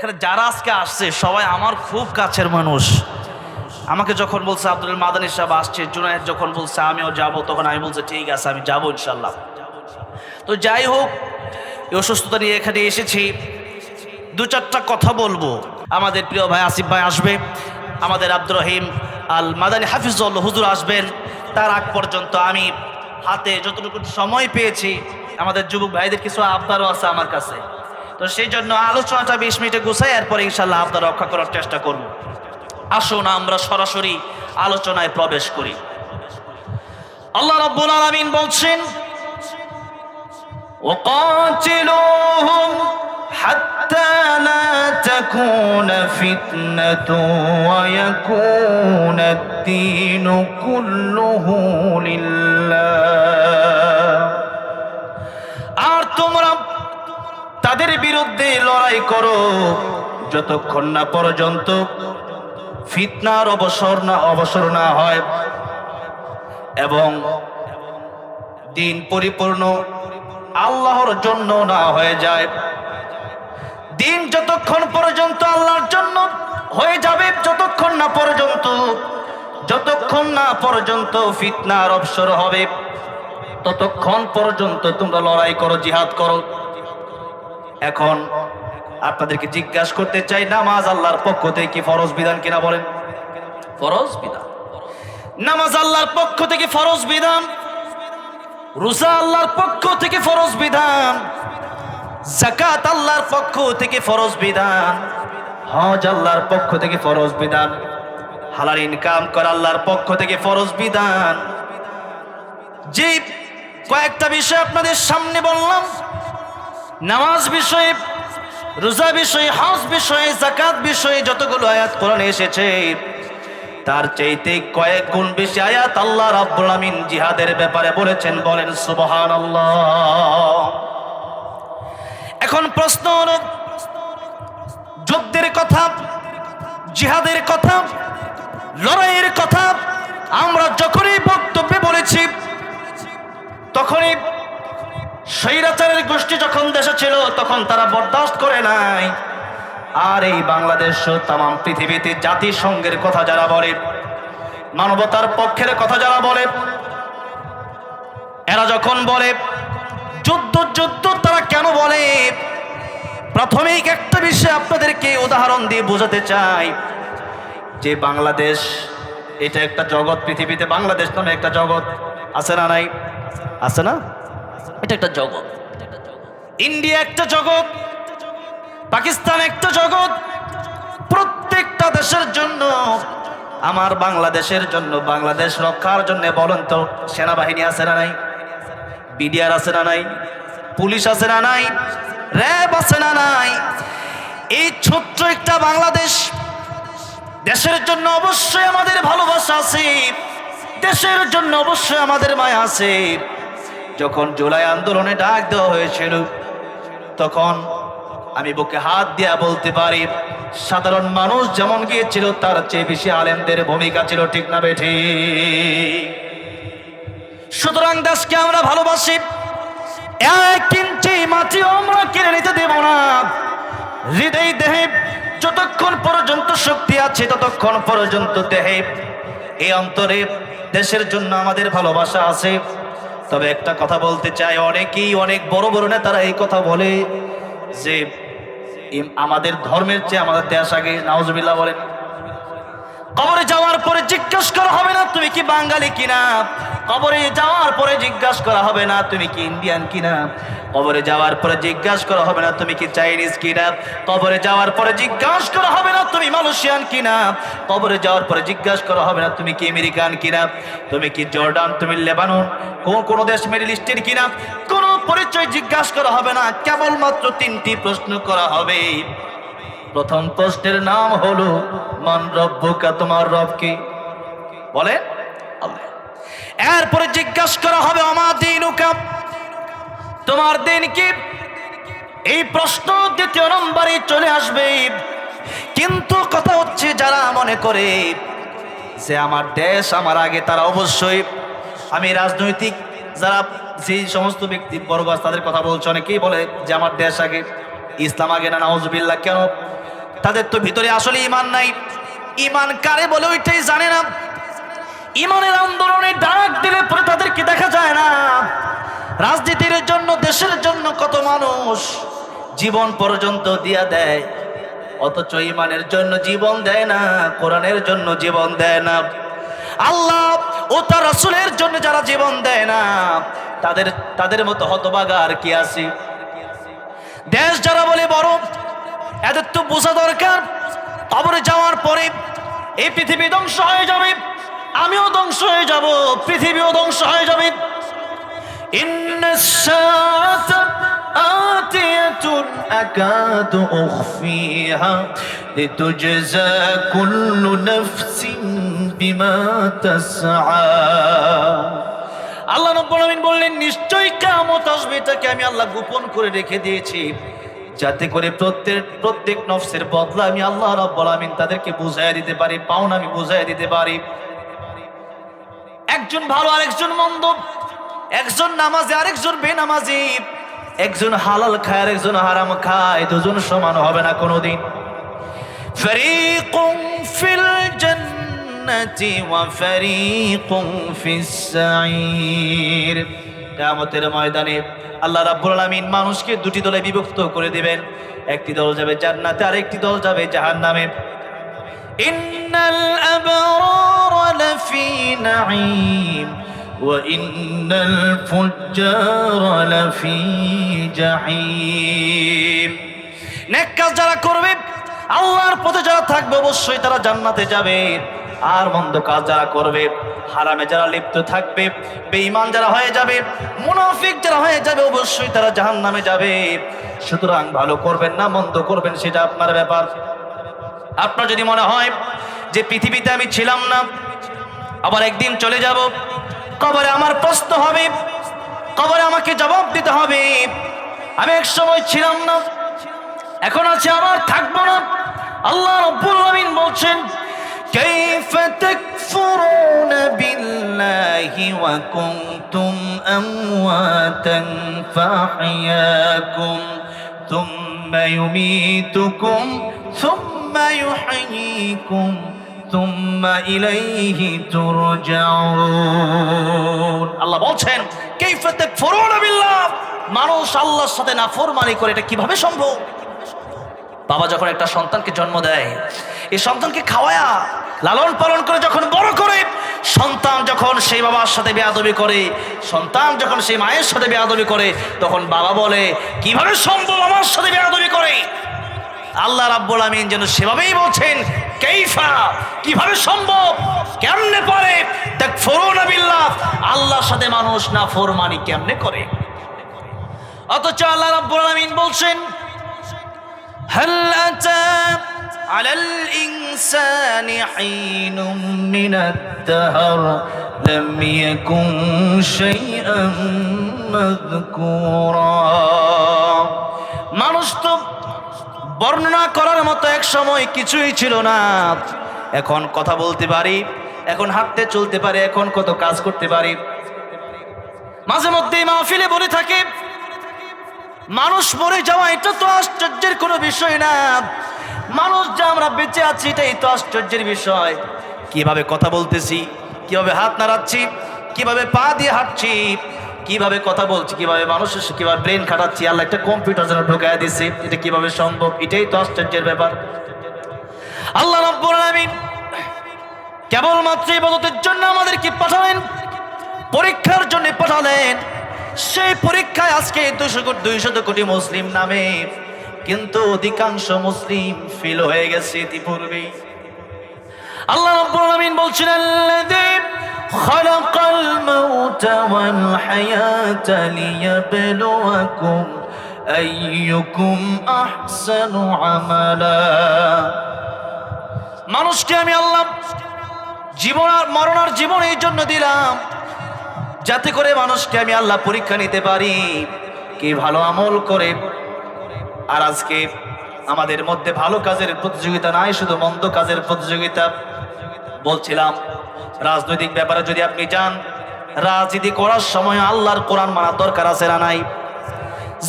এখানে যারা আজকে আসছে, সবাই আমার খুব কাছের মানুষ। আমাকে যখন বলছে আব্দুল মাদানী সাহেব আসছে, জুনায়েদ যখন বলছে, আমিও যাব, তখন আমি বলছি, ঠিক আছে, আমি যাব ইনশাল্লাহ তো যাই হোক, এই অসুস্থতা নিয়ে এখানে এসেছি। দু চারটা কথা বলব। আমাদের প্রিয় ভাই আসিফ ভাই আসবে। আমাদের আব্দুর রহিম আল মাদানী হাফিজুল্লাহ হুজুর আসবেন। তার আগ পর্যন্ত আমি হাতে যতটুকু সময় পেয়েছি, আমাদের যুবক ভাইদের কিছু আবদারও আছে আমার কাছে। তো সেই জন্য আলোচনাটা বিশ মিনিটে গুছাই এরপরে ইনশাল্লাহ আবদার রক্ষা করার চেষ্টা করব আসুন আমরা সরাসরি আলোচনায় প্রবেশ করি আল্লাহ রাব্বুল আলামিন বলছেন وقاتلوهم حتى لا تكون فتنة ويكون الدين كله لله বিরুদ্ধে লড়াই করো। যতক্ষণ না পর্যন্ত ফিতনার অবসর না অবসর না হয় এবং দিন পরিপূর্ণ আল্লাহর জন্য না হয়ে যায়, দিন যতক্ষণ পর্যন্ত আল্লাহর জন্য হয়ে যাবে, যতক্ষণ না পর্যন্ত, যতক্ষণ না পর্যন্ত ফিতনার অবসর হবে, ততক্ষণ পর্যন্ত তোমরা লড়াই করো, জিহাদ করো। এখন আপনাদেরকে জিজ্ঞাসা করতে চাই নামাজ আল্লাহর পক্ষ থেকে কি ফরজ বিধান কিনা বলেন? ফরজ বিধান। নামাজ আল্লাহর পক্ষ থেকে ফরজ বিধান রোজা আল্লাহর পক্ষ থেকে ফরজ বিধান জাকাত আল্লাহর পক্ষ থেকে ফরজ বিধান হজ আল্লাহর পক্ষ থেকে ফরজ বিধান হালাল ইনকাম করা আল্লাহর পক্ষ থেকে ফরজ বিধান। যে কয়েকটা বিষয় আপনাদের সামনে বললাম নামাজ বিষয়ে, রোজা বিষয়ে, হজ বিষয়ে জাকাত বিষয়ে যতগুলো আয়াত কোরআনে এসেছে, তার চাইতে কয়েক গুণ বেশি আয়াত আল্লাহ রাব্বুল আমিন জিহাদের ব্যাপারে বলেছেন, বলেন, সুবহানাল্লাহ। এখন প্রশ্ন হলো, যুদ্ধের কথা, জিহাদের কথা, লড়াইয়ের কথা, আমরা যখনই বক্তব্যে বলেছি, তখনই স্বৈরাচারের গোষ্ঠী যখন দেশে ছিল, তখন তারা বরদাস্ত করে নাই। আর এই বাংলাদেশ তাম পৃথিবীতে জাতিসংঘের কথা যারা বলে, মানবতার পক্ষের কথা যারা বলে, এরা যখন বলে, যুদ্ধ যুদ্ধ তারা কেন বলে? প্রাথমিক একটা বিষয় আপনাদেরকে উদাহরণ দিয়ে বোঝাতে চাই, যে বাংলাদেশ, এটা একটা জগৎ, পৃথিবীতে বাংলাদেশ নামে একটা জগৎ আছে না নাই? আছে না? এটা একটা জগৎ। ইন্ডিয়া একটা জগৎ, পাকিস্তান একটা জগৎ, প্রত্যেকটা দেশের জন্য, আমার বাংলাদেশের জন্য, বাংলাদেশ রক্ষার জন্য বলেন তো, সেনাবাহিনী আছে না নাই? বিডিআর আছে না নাই? পুলিশ আছে না নাই? র্যাব আছে না নাই? এই ছোট্ট একটা বাংলাদেশ, দেশের জন্য অবশ্যই আমাদের ভালোবাসা আছে, দেশের জন্য অবশ্যই আমাদের মায়া আছে। যখন জুলাই আন্দোলনে ডাক দেওয়া হয়েছিল, তখন আমি বুকে হাত দিয়া বলতে পারি, সাধারণ মানুষ যেমন গিয়েছিল, তার চেয়ে বেশি আলেমদের ভূমিকা ছিল, ঠিক না বেঠি? সুতরাং দেশকে আমরা ভালোবাসি। এক আমরা নিতে দেব না। হৃদয় যতক্ষণ পর্যন্ত শক্তি আছে, ততক্ষণ পর্যন্ত এই অন্তরে দেশের জন্য আমাদের ভালোবাসা আছে। তবে একটা কথা বলতে চাই, অনেকেই অনেক বড় বড় না তারা এই কথা বলে যে আমাদের ধর্মের চেয়ে আমাদের দেশ আগে, নাউজবিল্লাহ বলেন কবরে যাওয়ার পরে জিজ্ঞাসা করা হবে না, তুমি কি বাঙালি কিনা? কবরে যাওয়ার পরে জিজ্ঞাসা করা হবে না, তুমি কি ইন্ডিয়ান কিনা? কবরে যাওয়ার পরে জিজ্ঞাসা করা হবে না, তুমি কি চাইনিজ কিনা? কবরে যাওয়ার পরে জিজ্ঞাসা করা হবে না, তুমি মালয়েশিয়ান কিনা? কবরে যাওয়ার পরে জিজ্ঞাসা করা হবে না, তুমি কি আমেরিকান কিনা? তুমি কি জর্ডান, তুমি লেবানন, কোন কোন দেশ মিডল ইস্টের কিনা? কোনো পরিচয় জিজ্ঞাসা করা হবে না, কেবলমাত্র তিনটি প্রশ্ন করা হবে। প্রথম প্রশ্নের নাম হলো, মান রব্বুকা, তোমার রব কি? বলে। এরপরে জিজ্ঞাসা করা হবে আমার দিন তোমার দিন কি? এই প্রশ্ন দ্বিতীয় নম্বরে চলে আসবে। কিন্তু কথা হচ্ছে, যারা মনে করে যে আমার দেশ, আমার আগে, তারা অবশ্যই, আমি রাজনৈতিক যারা যে সমস্ত ব্যক্তি বর্গ আছে তাদের কথা বলছে। অনেকেই বলে যে, আমার দেশ আগে, ইসলাম আগে না, নাউজুবিল্লাহ, কেন? তাদের তো ভিতরে আসলে ইমান নাই। ইমান কারে বলে ওইটাই জানে না। ইমানের আন্দোলনে ডাক দিলে পরে তাদেরকে দেখা যায় না। রাজনীতির জন্য, দেশের জন্য কত মানুষ জীবন পর্যন্ত দিয়া দেয়। অথচ ইমানের জন্য জীবন দেয় না, কোরআনের জন্য জীবন দেয় না। আল্লাহ ও তার রাসূলের জন্য যারা জীবন দেয় না, তাদের তাদের মতো হতবাগা আর কি আছে? দেশ যারা বলে বড় এদের তো বোঝা দরকার কবরে যাওয়ার পরে এই পৃথিবী ধ্বংস হয়ে যাবে আমিও ধ্বংস হয়ে যাব পৃথিবীও ধ্বংস হয়ে যাবে إن الساعة آتية أكاد أخفيها لتجزى كل نفس بما تسعى আল্লাহ রব্বুল আমিন বললেন নিশ্চয়ই কিয়ামত আসবে এটাকে আমি আল্লাহ গোপন করে রেখে দিয়েছি যাতে করে প্রত্যেক প্রত্যেক নফসের বদলা আমি আল্লাহ রাব্বুল আমিন তাদেরকে বুঝাই দিতে পারি, পাওনা আমি বুঝাই দিতে পারি। একজন ভালো, আরেকজন মন্দ। একজন নামাজে, আরেকজন বেনামাজি। একজন হালাল খায়, আরেকজন হারাম খায়, দুজন সমান হবে না কোনোদিন। ফরিকুম ফিল জান্নাতি ওয়া ফরিকুম ফিস সাঈর কিয়ামতের ময়দানে আল্লাহ রাব্বুল আলামিন মানুষকে দুটি দলে বিভক্ত করে দিবেন একটি দল যাবে জান্নাতে আর একটি দল যাবে জাহান্নামে إن الأبرار لفي نعيم وإن الفجار لفي جحيم নেক কাজ যারা করবে আল্লাহর পথে যারা থাকবে অবশ্যই তারা জান্নাতে যাবে আর মন্দ কাজ যারা করবে হারামে যারা লিপ্ত থাকবে, বেঈমান যারা হয়ে যাবে, মুনাফিক যারা হয়ে যাবে, অবশ্যই তারা জাহান্নামে যাবে। সুতরাং ভালো করবেন না, মন্দ করবেন, সেটা আপনার ব্যাপার। আপনার যদি মনে হয় যে পৃথিবীতে আমি ছিলাম না, আবার একদিন চলে যাব, কবরে আমার প্রশ্ন হবে, কবরে আমাকে জবাব দিতে হবে। আমি এক সময় ছিলাম না, এখন আছে, আবার থাকব না। আল্লাহ রব্বুল আমিন বলছেন كيف تكفرون بالله وكنتم أمواتا فأحياكم ثم يميتكم ثم يحييكم ثم إليه ترجعون আল্লাহ বলছেন কাইফা তাকফুরুনা বিল্লাহ মানুষ আল্লাহর সাথে নাফরমানি করে এটা কিভাবে সম্ভব বাবা যখন একটা সন্তানকে জন্ম দেয়, এই সন্তানকে খাওয়ায়া, লালন পালন করে যখন বড় করে, সন্তান যখন সেই বাবার সাথে বেয়াদবি করে, সন্তান যখন সেই মায়ের সাথে বেয়াদবি করে, তখন বাবা বলে, কীভাবে সম্ভব আমার সাথে বেয়াদবি করে? আল্লাহ রাব্বুল আমিন যেন সেভাবেই বলছেন, কেইফা, কীভাবে সম্ভব? কেমনে পারে? দেখ ফরুন আল্লাহর সাথে মানুষ না ফরমানি কেমনে করে? অথচ আল্লাহ রাব্বুল আমিন বলছেন هل أتى على الإنسان حين من الدهر لم يكن شيئا مذكورا মানুষ তো বর্ণনা করার মতো এক সময় কিছুই ছিল না এখন কথা বলতে পারি এখন হাঁটতে চলতে পারি এখন কত কাজ করতে পারি মাঝে মধ্যে মাহফিলে বলে থাকে মানুষ মরে যাওয়া, এটা তো আশ্চর্যের কোনো বিষয় না। মানুষ যা আমরা বেঁচে আছি, এটাই তো আশ্চর্যের বিষয়। কীভাবে কথা বলতেছি, কীভাবে হাত নাড়াচ্ছি, কীভাবে পা দিয়ে হাঁটছি, কীভাবে কথা বলছি, কীভাবে মানুষের কীভাবে ব্রেন খাটাচ্ছি, আল্লাহ একটা কম্পিউটার যেন ঢুকায় দিছে এটা কীভাবে সম্ভব, এটাই তো আশ্চর্যের ব্যাপার। আল্লাহ রাব্বুল আলামিন কেবলমাত্র ইবাদতের জন্য আমাদেরকে পাঠালেন, পরীক্ষার জন্য পাঠালেন। সেই পরীক্ষায় আজকে দুশো কোটি দুইশত কোটি মুসলিম নামে, কিন্তু অধিকাংশ মুসলিম ফিল হয়ে গেছে ইতিপূর্বে আল্লাহ রাব্বুল আলামিন বলছেন, আল্লাযী মাউতা ওয়াল হায়াতা লিয়াবলুয়াকুম আইয়ুকুম আহসানু আমালা। মানুষকে আমি আল্লাহ জীবন আর মরণ আর জীবন এই জন্য দিলাম। যাতে করে মানুষকে আমি আল্লাহ পরীক্ষা নিতে পারি। কে ভালো আমল করে। আর আজকে আমাদের মধ্যে ভালো কাজের প্রতিযোগিতা নাই, শুধু মন্দ কাজের প্রতিযোগিতা। বলছিলাম, রাজনৈতিক ব্যাপারে যদি আপনি যান, রাজনীতি করার সময় আল্লাহর কোরআন মানার দরকার আছে না নাই?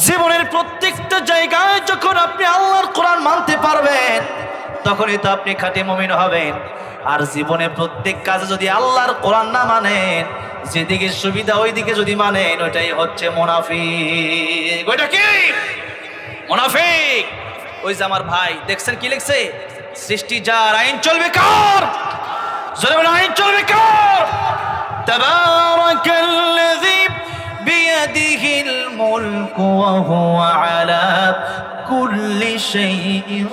জীবনের প্রত্যেকটা জায়গায় যখন আপনি আল্লাহর কোরআন মানতে পারবেন, তখনই তো আপনি খাঁটি মমিন হবেন। আর জীবনের প্রত্যেক কাজে যদি আল্লাহর কোরআন না মানেন যেদিকে সুবিধা, ওইদিকে যদি মানেন, ওইটাই হচ্ছে মোনাফিক। ওইটা কি? মোনাফিক। ওই যে আমার ভাই, দেখছেন কি লিখছে? সৃষ্টি যার আইন চলবে কার? আইন চলবে কার? তাবারাকাল্লাযী বিয়াদিহিল মুলকু ওয়া হুয়া আলা কুল্লি শাইইন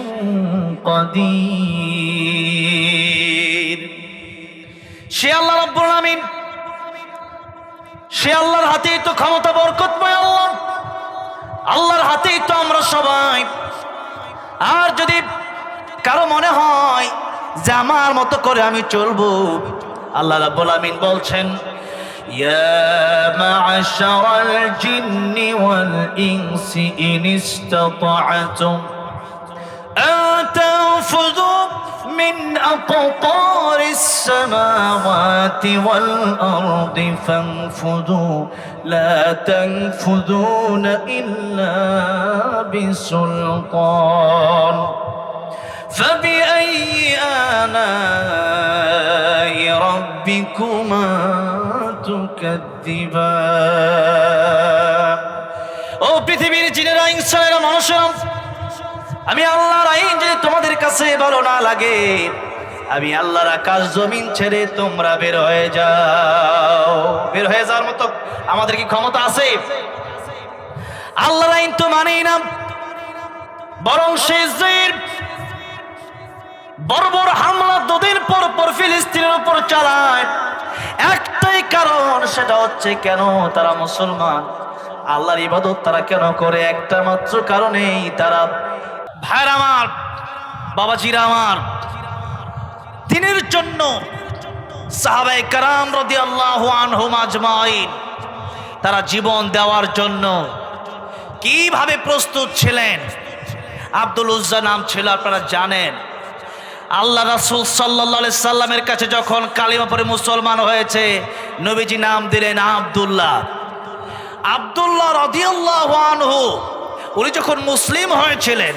কাদির। সে আল্লাহ রাব্বুল সে আল্লাহর হাতেই তো ক্ষমতা বরকতময় আল্লাহ আল্লাহর হাতেই তো আমরা সবাই আর যদি কারো মনে হয় যে আমার মতো করে আমি চলবো আল্লাহ রাব্বুল আমিন বলছেন يا معشر الجن والإنس إن استطعتم أن تنفذوا من أقطار السماوات والأرض فانفذوا لا تنفذون إلا بسلطان فبأي آلاء ربكما تكذبان ও পৃথিবীর জিনেরা ইনসানেরা মানুষেরা আমি আল্লাহর আইন যদি তোমাদের কাছে ভালো না লাগে, আমি আল্লাহর আকাশ জমিন ছেড়ে তোমরা বের হয়ে যাও। বের হয়ে যাওয়ার মতো আমাদের কি ক্ষমতা আছে? আল্লাহর আইন তো মানেই না। বরং বড় বড় হামলা দুদিন পর পর ফিলিস্তিনের উপর চালায়। একটাই কারণ, সেটা হচ্ছে কেন তারা মুসলমান? আল্লাহর ইবাদত তারা কেন করে? একটা মাত্র কারণেই তারা ভাইর আমার, বাবাজিরা আমার, দিনের জন্য সাহাবাই কারাম রদি আল্লাহ আনহুম আজমাইন, তারা জীবন দেওয়ার জন্য কীভাবে প্রস্তুত ছিলেন? আব্দুল উজ্জা নাম ছিল, আপনারা জানেন। আল্লাহ রাসুল সাল্লাহ সাল্লামের কাছে যখন কালিমা পরে মুসলমান হয়েছে, নবীজি নাম দিলেন আবদুল্লাহ। আবদুল্লাহ রদিয়াল্লাহ আনহু, উনি যখন মুসলিম হয়েছিলেন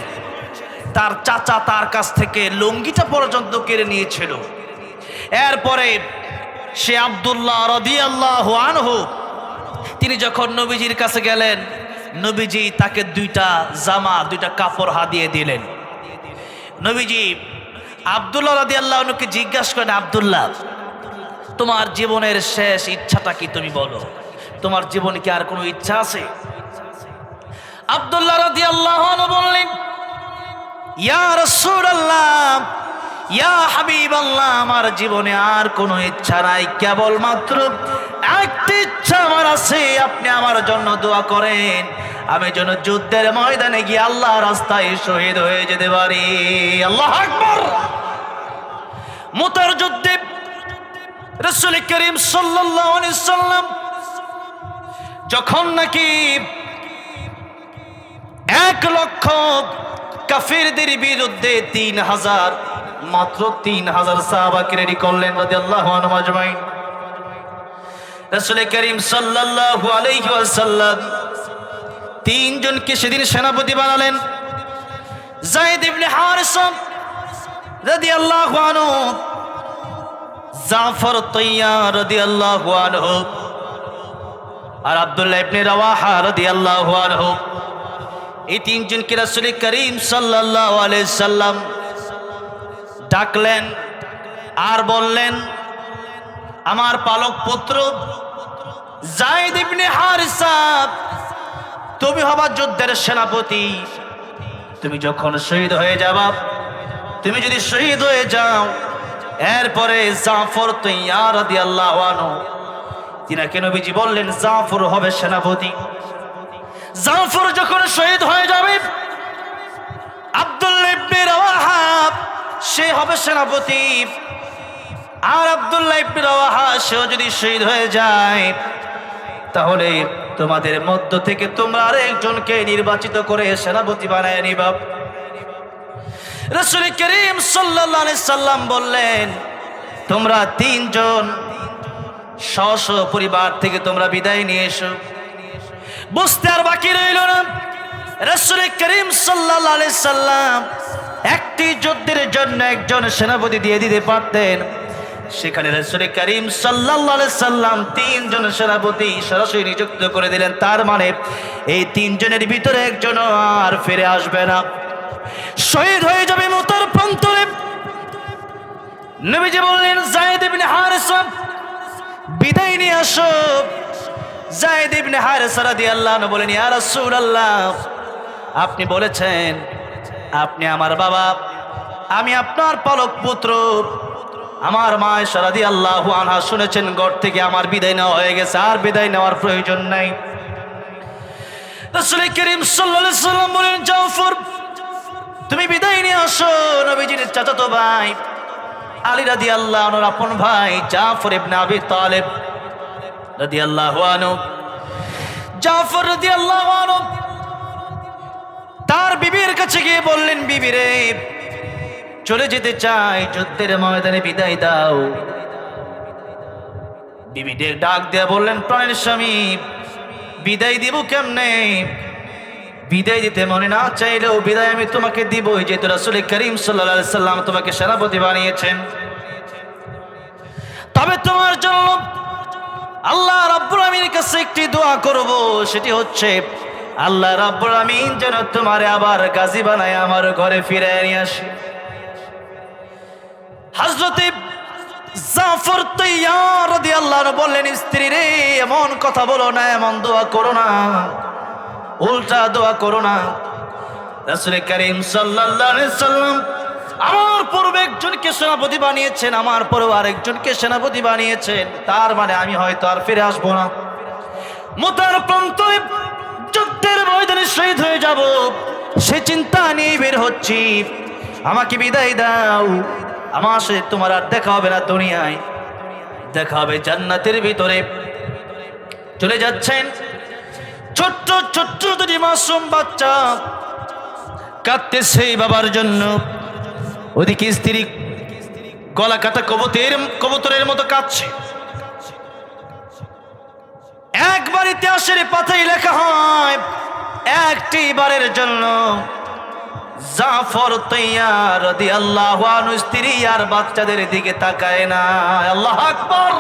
তার চাচা তার কাছ থেকে লুঙ্গিটা পর্যন্ত কেড়ে নিয়েছিল। এরপরে সে আবদুল্লাহ রদিয়াল্লাহ আনহু, তিনি যখন নবীজির কাছে গেলেন, নবীজি তাকে দুইটা জামা, দুইটা কাপড় হাদিয়ে দিলেন। নবীজি আবদুল্লাহ রাদি আল্লাহকে জিজ্ঞাসা করেন, আবদুল্লাহ, তোমার জীবনের শেষ ইচ্ছাটা কি তুমি বলো? তোমার জীবনে কি আর কোনো ইচ্ছা আছে? আবদুল্লাহ রাদি আল্লাহ বললেন ইয়া ইয়া হাবিব আল্লাহ আমার জীবনে আর কোনো ইচ্ছা নাই কেবলমাত্র একটি ইচ্ছা আমার আছে, আপনি আমার জন্য দোয়া করেন। আমি যেন যুদ্ধের ময়দানে গিয়ে আল্লাহ রাস্তায় শহীদ হয়ে যেতে পারি। আল্লাহ আকবর। যুদ্ধে রসুল করিম সাল্লাম যখন নাকি এক লক্ষ কাফিরদের বিরুদ্ধে তিন হাজার, মাত্র তিন হাজার সাহাবাকে রেডি করলেন রাজি আল্লাহ রসুল করিম সাল্লাল্লাহু আলাইহি তিনজনকে সেদিন সেনাপতি বানালেন। আনহু, জাফর রাদিয়াল্লাহু আনহু, আর আব্দুল্লাহ ইবনে রাওয়াহা আনহু। এই তিনজনকে রাসূল করিম আলাইহি সাল্লাম ডাকলেন আর বললেন, আমার পালক পুত্র তুমি হবা যুদ্ধের সেনাপতি। তুমি যখন শহীদ হয়ে যাবা, তুমি যদি শহীদ হয়ে যাও, এরপরে জাফর তুই তৈয়ার আল্লাহ আনো তিনাকে নবীজি বললেন, জাফর হবে সেনাপতি। জাফর যখন শহীদ হয়ে যাবে ইবনে সে হবে সেনাপতি। আর আব্দুল্লাহ সেও যদি শহীদ হয়ে যায়, তাহলে তোমাদের মধ্য থেকে তোমরা আরেকজনকে নির্বাচিত করে সেনাপতি বানায় নিবা। রসুল করিম আলাইহি সাল্লাম বললেন, তোমরা তিনজন স্ব পরিবার থেকে তোমরা বিদায় নিয়ে এসো। বুঝতে আর বাকি রইল না। রসুল করিম আলাইহি সাল্লাম একটি যুদ্ধের জন্য একজন সেনাপতি দিয়ে দিতে পারতেন। সেখানে রসুল করিম সাল্লাহ সাল্লাম তিনজন সেনাপতি সরাসরি নিযুক্ত করে দিলেন। তার মানে এই তিনজনের ভিতরে একজন আর ফিরে আসবে না। শহীদ হয়ে যাবে মোতার প্রান্তরে। নবীজি বললেন, জায়েদ হারিসা, বিদায় নিয়ে আসো। জায়েদ ইবনে হারিসা রাদিয়াল্লাহু আনহু বলেন, ইয়া রাসূলুল্লাহ, আপনি বলেছেন, আপনি আমার বাবা, আমি আপনার পালক পুত্র। আমার মা সারাদি আল্লাহ আনহা শুনেছেন, ঘর থেকে আমার বিদায় নেওয়া হয়ে গেছে, আর বিদায় নেওয়ার প্রয়োজন নাই। রাসূল করিম সাল্লাম বলেন জাফর তুমি বিদায় নিয়ে আসো, নবীজির চাচাতো ভাই, আলী রাদি আল্লাহ আপন ভাই, জাফর ইবনে আবি তালেব আল্লাহ জাফর তার বিবির কাছে গিয়ে বললেন, বিবি রে, চলে যেতে চাই, যুদ্ধের ময়দানে বিদায় দাও। বিবিদের ডাক দিয়ে বললেন, প্রাণের স্বামী, বিদায় দিব কেমনে? বিদায় দিতে মনে না চাইলেও বিদায় আমি তোমাকে দিবই, যেহেতু রাসুল করিম সাল্লা সাল্লাম তোমাকে সেনাপতি বানিয়েছেন। তবে তোমার জন্য আল্লাহ রাব্বুল আমিনের কাছে একটি দোয়া করব, সেটি হচ্ছে, আল্লাহ রাব্বুল আমিন যেন তোমারে আবার গাজী বানায় আমার ঘরে ফিরে নিয়ে আসে। হজরতে জাফর তৈয়ার রাদিয়াল্লাহু বললেন, স্ত্রী রে, এমন কথা বলো না, এমন দোয়া করো না। উল্টা দোয়া করো না। রাসূল করিম সাল্লাল্লাহু আলাইহি সাল্লাম আমার পূর্বে একজনকে সেনাপতি বানিয়েছেন, আমার পরেও আরেকজনকে সেনাপতি বানিয়েছেন। তার মানে আমি হয়তো আর ফিরে আসব না। মোতার প্রান্তরে যুদ্ধের ময়দানে শহীদ হয়ে যাব। সে চিন্তা নিয়ে বের হচ্ছি। আমাকে বিদায় দাও। আমার সাথে তোমার আর দেখা হবে না দুনিয়ায়। দেখা হবে জান্নাতের ভিতরে। চলে যাচ্ছেন ছোট্ট ছোট্ট দুটি মাসুম বাচ্চা। কাঁদতে সেই বাবার জন্য। ওদিকে স্ত্রী গলা কাটা কবুতের কবুতরের মতো কাঁদছে। একবার ইতিহাসের পাতায় লেখা হয়, একটি বারের জন্য জাফর তৈয়ার দি আল্লাহ স্ত্রী আর বাচ্চাদের দিকে তাকায় না। আল্লাহ আকবর।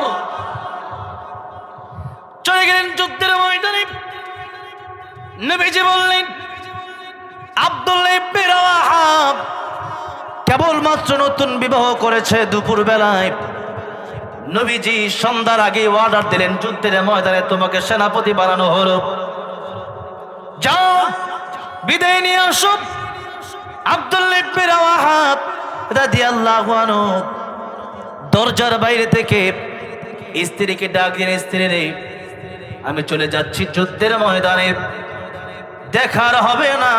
চলে গেলেন যুদ্ধের ময়দানে। নবীজি বললেন, আব্দুল্লাহ কেবলমাত্র নতুন বিবাহ করেছে দুপুর বেলায় নবীজি সন্ধ্যার আগে অর্ডার দিলেন, যুদ্ধের ময়দানে তোমাকে সেনাপতি বানানো হলো। যাও, বিদায় নিয়ে আসো। দরজার বাইরে থেকে স্ত্রীকে ডাক দিলেন, স্ত্রী রে, আমি চলে যাচ্ছি যুদ্ধের ময়দানে। দেখার হবে না।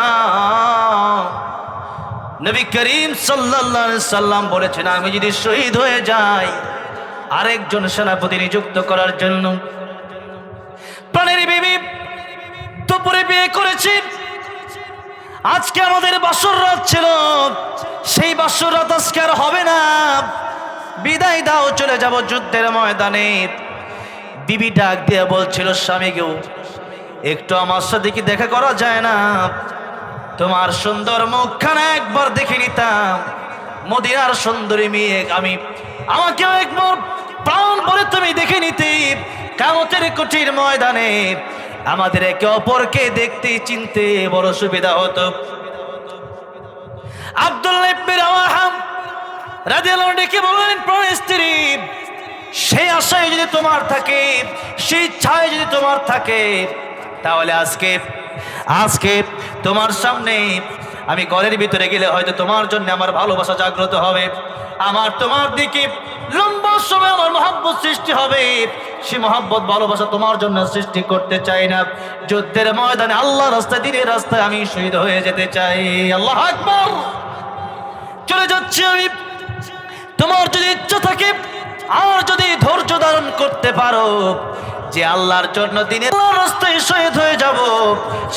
নবী করিম সাল্লাল্লাহু সাল্লাম বলেছেন, আমি যদি শহীদ হয়ে যাই, আরেকজন সেনাপতি নিযুক্ত করার জন্য। প্রাণের বিবি, দুপুরে বিয়ে করেছি। আজকে আমাদের বাসর রাত ছিল, সেই বাসর রাত আজকে আর হবে না। বিদায় দাও, চলে যাব যুদ্ধের ময়দানে। বিবি ডাক দিয়ে বলছিল স্বামীকেও একটু আমার সাথে কি দেখা করা যায় না? তোমার সুন্দর মুখখানা একবার দেখে নিতাম। মদিনার সুন্দরী মেয়ে আমি। আমাকেও একবার প্রাণ বলে তুমি দেখে নিতে। কামতের কুটির ময়দানে আমাদের একে অপরকে দেখতে, চিনতে বড় সুবিধা হতো। আব্দুল্লাহ প্রাণ স্ত্রী, সেই আশায় যদি তোমার থাকে, সেই ইচ্ছায় যদি তোমার থাকে, তাহলে আজকে আজকে তোমার সামনে আমি ঘরের ভিতরে গেলে হয়তো তোমার জন্য আমার ভালোবাসা জাগ্রত হবে। আমার তোমার দিকে লম্বা সময় আমার মহাব্বত সৃষ্টি হবে। সে মহাব্বত, ভালোবাসা তোমার জন্য সৃষ্টি করতে চাই না। যুদ্ধের ময়দানে আল্লাহ রাস্তায় দিনের রাস্তায় আমি শহীদ হয়ে যেতে চাই। আল্লাহ আকবর। চলে যাচ্ছি আমি। তোমার যদি ইচ্ছা থাকে, আর যদি ধৈর্য ধারণ করতে পারো যে আল্লাহর জন্য দিনে রাস্তায় শহীদ হয়ে যাব,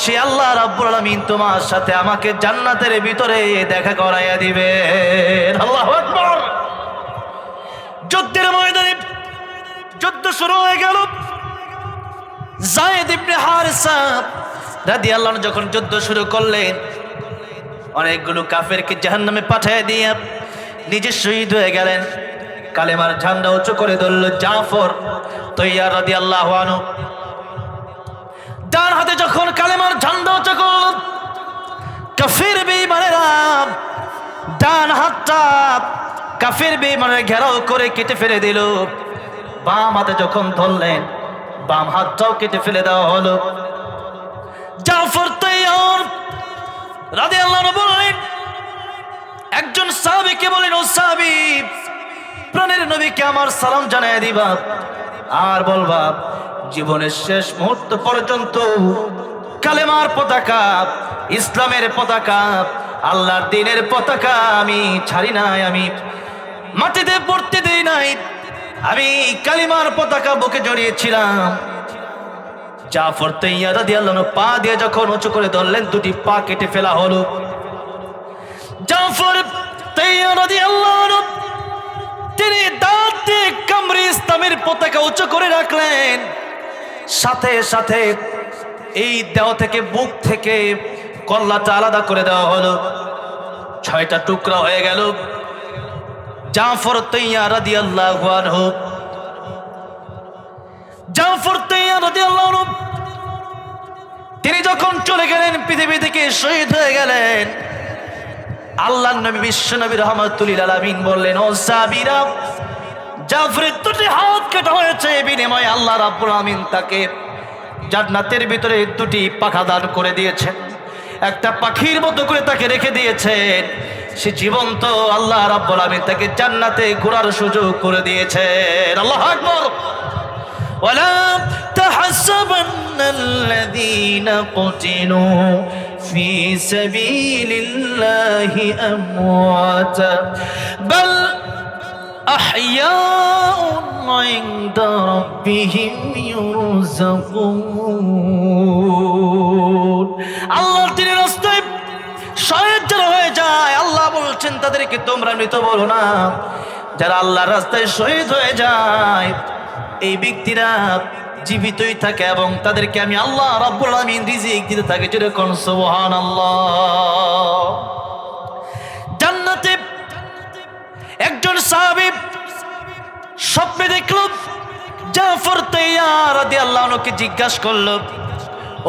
সে আল্লাহ রাব্বুল আলামিন তোমার সাথে আমাকে জান্নাতের ভিতরে দেখা করাইয়া দিবে। আল্লাহু আকবার। যুদ্ধের ময়দানে যুদ্ধ শুরু হয়ে গেল। জায়েদ ইবনে হারিসা রাদিয়াল্লাহু যখন যুদ্ধ শুরু করলেন, অনেকগুলো কাফেরকে জাহান্নামে পাঠিয়ে দিয়ে নিজে শহীদ হয়ে গেলেন। কালেমার ঝান্ডা উঁচু করে ধরল, জাফর, তৈয়ার রাদি আল্লাহ ডান হাতে যখন কালেমার ঝান্ডা উঁচু করল, কাফির বেঈমানেরা ডান হাতটা কাফির বেঈমানের ঘেরাও করে কেটে ফেলে দিল। বাম হাতে যখন ধরলেন, বাম হাতটাও কেটে ফেলে দেওয়া হলো। জাফর তৈয়ার রাধে আল্লাহ বললেন, একজন সাহাবিকে বলেন, ও সাহাবি প্রাণের নবীকে আমার সালাম জানাই দিবা আর বলবা জীবনের শেষ মুহূর্ত পর্যন্ত কালেমার পতাকা, ইসলামের পতাকা, আল্লাহর দিনের পতাকা আমি ছাড়ি নাই, আমি মাটিতে পড়তে দেই নাই। আমি কালিমার পতাকা বুকে জড়িয়েছিলাম। জাফর তৈয়ার রাদিয়াল্লাহু আনহু পা দিয়ে যখন উঁচু করে ধরলেন, দুটি পা কেটে ফেলা হলো। জাফর তৈয়ার রাদিয়াল্লাহু আনহু তিনি দাঁত দিয়ে কামরি ইসলামের পতাকা উঁচু করে রাখলেন, সাথে সাথে এই দেহ থেকে বুক থেকে কল্লাটা আলাদা করে দেওয়া হলো। ছয়টা টুকরা হয়ে গেল। জাফর তৈয়ার রাদিয়াল্লাহু আনহু। জাফর তৈয়ার রাদিয়াল্লাহু আনহু, তিনি যখন চলে গেলেন, পৃথিবী থেকে শহীদ হয়ে গেলেন। আল্লাহ নবী বিশ্ব নবী রহমতুল্লিল আলমিন বললেন ও সাবিরা জাফরের দুটি হাত কেটে হয়েছে বিনিময়ে আল্লাহ রাব্বুল আমিন তাকে জান্নাতের ভিতরে দুটি পাখা দান করে দিয়েছেন একটা পাখির মতো করে তাকে রেখে দিয়েছেন সে জীবন্ত আল্লাহ রাব্বুল আমিন তাকে জান্নাতে ঘোরার সুযোগ করে দিয়েছেন আল্লাহ আকবর ولا تحسبن الذين قتلوا في سبيل الله أمواتا بل أحياء عند ربهم يرزقون আল্লাহর দিনের রাস্তায় শহীদ যারা হয়ে যায় আল্লাহ বলছেন তাদেরকে তোমরা মৃত বলো না যারা আল্লাহর রাস্তায় শহীদ হয়ে যায় এই ব্যক্তিরা জীবিতই থাকে এবং তাদেরকে আমি আল্লাহ রাব্বুল আমিন রিজিক দিতে থাকি যেরকম সুবহানাল্লাহ। জান্নাতে একজন সাহাবী স্বপ্নে দেখল জাফর তৈয়ার রাদিয়াল্লাহু আনহুকে জিজ্ঞাসা করল,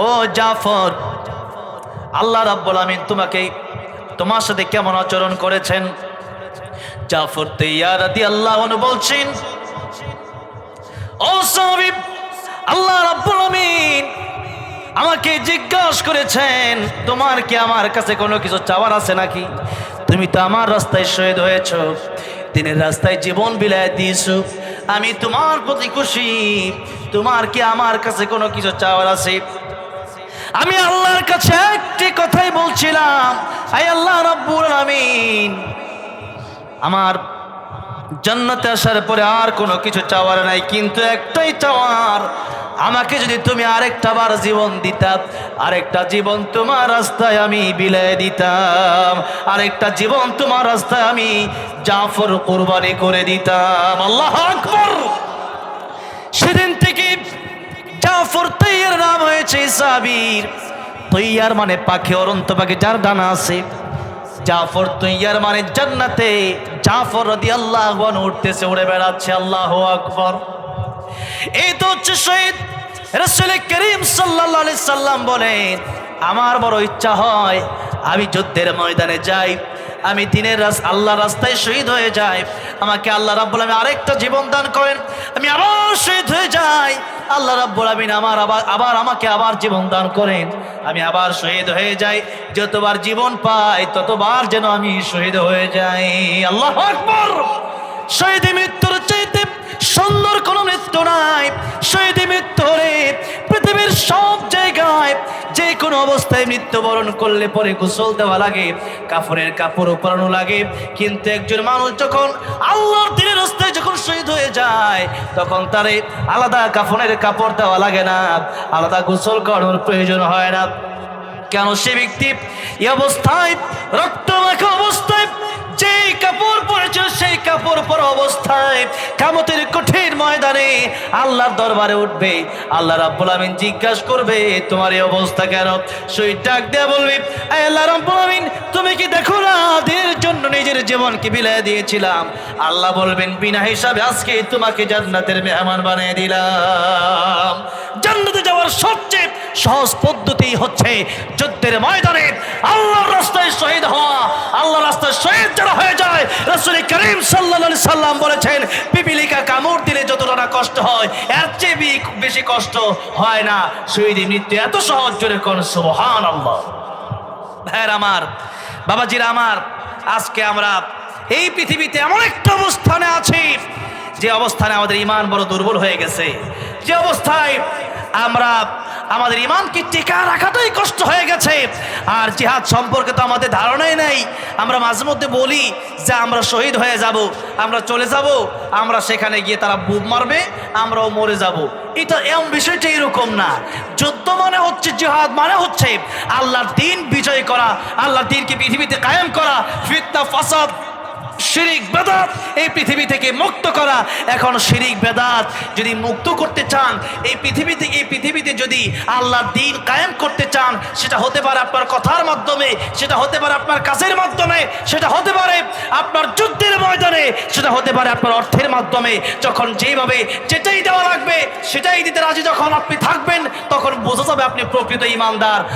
ও জাফর, আল্লাহ রাব্বুল আমিন তোমাকে তোমার সাথে কেমন আচরণ করেছেন? জাফর তৈয়ার রাদিয়াল্লাহু আনহু বলছেন, ও সাহাবী আল্লাহ রাব্বুল আমিন আমাকে জিজ্ঞাসা করেছেন, তোমার কি আমার কাছে কোনো কিছু চাওয়ার আছে নাকি? তুমি তো আমার রাস্তায় শহীদ হয়েছ, দিনের রাস্তায় জীবন বিলায় দিয়েছ, আমি তোমার প্রতি খুশি, তোমার কি আমার কাছে কোনো কিছু চাওয়ার আছে? আমি আল্লাহর কাছে একটি কথাই বলছিলাম আই আল্লাহ রাব্বুল আমিন, আমার জান্নাতে আসার পরে আর কোনো কিছু চাওয়ার নাই, কিন্তু একটাই চাওয়ার আমাকে যদি তুমি আরেকটা বার জীবন দিতাম আরেকটা জীবন তোমার রাস্তায় আমি বিলাই দিতাম, আরেকটা জীবন তোমার রাস্তায় আমি জাফর কোরবানি করে দিতাম। আল্লাহ আকবর! সেদিন থেকে জাফর তৈয়ার নাম হয়েছে সাবির। তৈয়ার মানে পাখি অরন্ত পাখি, যার ডানা আছে। জাফর তৈয়ার মানে জান্নাতে। জাফর রদি আল্লাহ উঠতেছে, উড়ে বেড়াচ্ছে। আল্লাহ আকবর! এই তো হচ্ছে শহীদ রসুল করিম সাল্লাহ আলি সাল্লাম বলেন, আমার বড় ইচ্ছা হয় আমি যুদ্ধের ময়দানে যাই, আমি দিনের রাস আল্লাহ রাস্তায় শহীদ হয়ে যাই, আমাকে আল্লাহ রাব্বুল আমিন আরেকটা জীবন দান করেন, আমি আবার শহীদ হয়ে যাই, আল্লাহ রাব্বুল আমিন আমার আবার আবার আমাকে আবার জীবন দান করেন, আমি আবার শহীদ হয়ে যাই, যতবার জীবন পাই ততবার যেন আমি শহীদ হয়ে যাই। আল্লাহ শহীদ মৃত্যুর চাইতে সুন্দর কোন মৃত্যু নাই। শহীদ মৃত্যু রে পৃথিবীর সব জায়গায় যে কোনো অবস্থায় মৃত্যুবরণ করলে পরে গোসল দেওয়া লাগে কাপড়ের কাপড় পরানো লাগে। কিন্তু একজন মানুষ যখন আল্লাহর দিনের রাস্তায় যখন শহীদ হয়ে যায়, তখন তারে আলাদা কাফনের কাপড় দেওয়া লাগে না। আলাদা গোসল করানোর প্রয়োজন হয় না। কেন সে ব্যক্তি এই অবস্থায় রক্ত মাখা অবস্থায় যেই কাপড় পরেছিল সেই কামতের কঠিন ময়দানে আল্লাহর দরবারে উঠবে। আল্লাহ রাব্বুল আমিন জিজ্ঞাসা করবে, তোমার এই অবস্থা কেন? শহীদ ডাক দেয়া বলবি "এই আল্লাহ রাব্বুল আমিন তুমি কি দেখো না দিনের জন্য নিজের জীবনকে বিলাই দিয়েছিলাম? আল্লাহ বলবেন, বিনা হিসাবে আজকে তোমাকে জান্নাতের মেহমান বানিয়ে দিলাম। জান্নাতে যাওয়ার সবচেয়ে সহজ পদ্ধতি হচ্ছে যুদ্ধের ময়দানে আল্লাহর রাস্তায় শহীদ হওয়া। আল্লাহর রাস্তায় শহীদ যারা হয়ে যায়, রাসূল করিম আলাইহি সাল্লাম বলেছেন, পিপিলিকা কামড় দিলে যতটা কষ্ট হয়, এর চেয়ে বেশি কষ্ট হয় না। শহীদের মৃত্যু এত সহজ, জোরে কোন সুবহানাল্লাহ। ভাইয়ের আমার, বাবাজিরা আমার, আজকে আমরা এই পৃথিবীতে এমন একটা অবস্থানে আছি, যে অবস্থানে আমাদের ইমান বড় দুর্বল হয়ে গেছে। যে অবস্থায় আমরা আমাদের ইমানকে টিকা রাখাটাই কষ্ট হয়ে গেছে। আর জিহাদ সম্পর্কে তো আমাদের ধারণাই নেই। আমরা মাঝে মধ্যে বলি যে, আমরা শহীদ হয়ে যাব, আমরা চলে যাব, আমরা সেখানে গিয়ে তারা বুক মারবে, আমরাও মরে যাব। এটা এমন বিষয়টা এরকম না। যুদ্ধ মানে হচ্ছে, জিহাদ মানে হচ্ছে আল্লাহর দিন বিজয় করা, আল্লাহর দিনকে পৃথিবীতে কায়েম করা, ফিতনা, ফাসাদ শিরিক বেদাত। এই পৃথিবী থেকে মুক্ত করা। এখন শিরিক বেদাত যদি মুক্ত করতে চান, এই পৃথিবীতে এই পৃথিবীতে যদি আল্লাহ দিন কায়েম করতে চান, সেটা হতে পারে আপনার কথার মাধ্যমে, সেটা হতে পারে আপনার কাজের মাধ্যমে, সেটা হতে পারে আপনার যুদ্ধের ময়দানে, সেটা হতে পারে আপনার অর্থের মাধ্যমে। যখন যেভাবে যেটাই দেওয়া লাগবে, সেটাই দিতে রাজি যখন আপনি থাকবেন, তখন বোঝা যাবে আপনি প্রকৃত ইমানদার।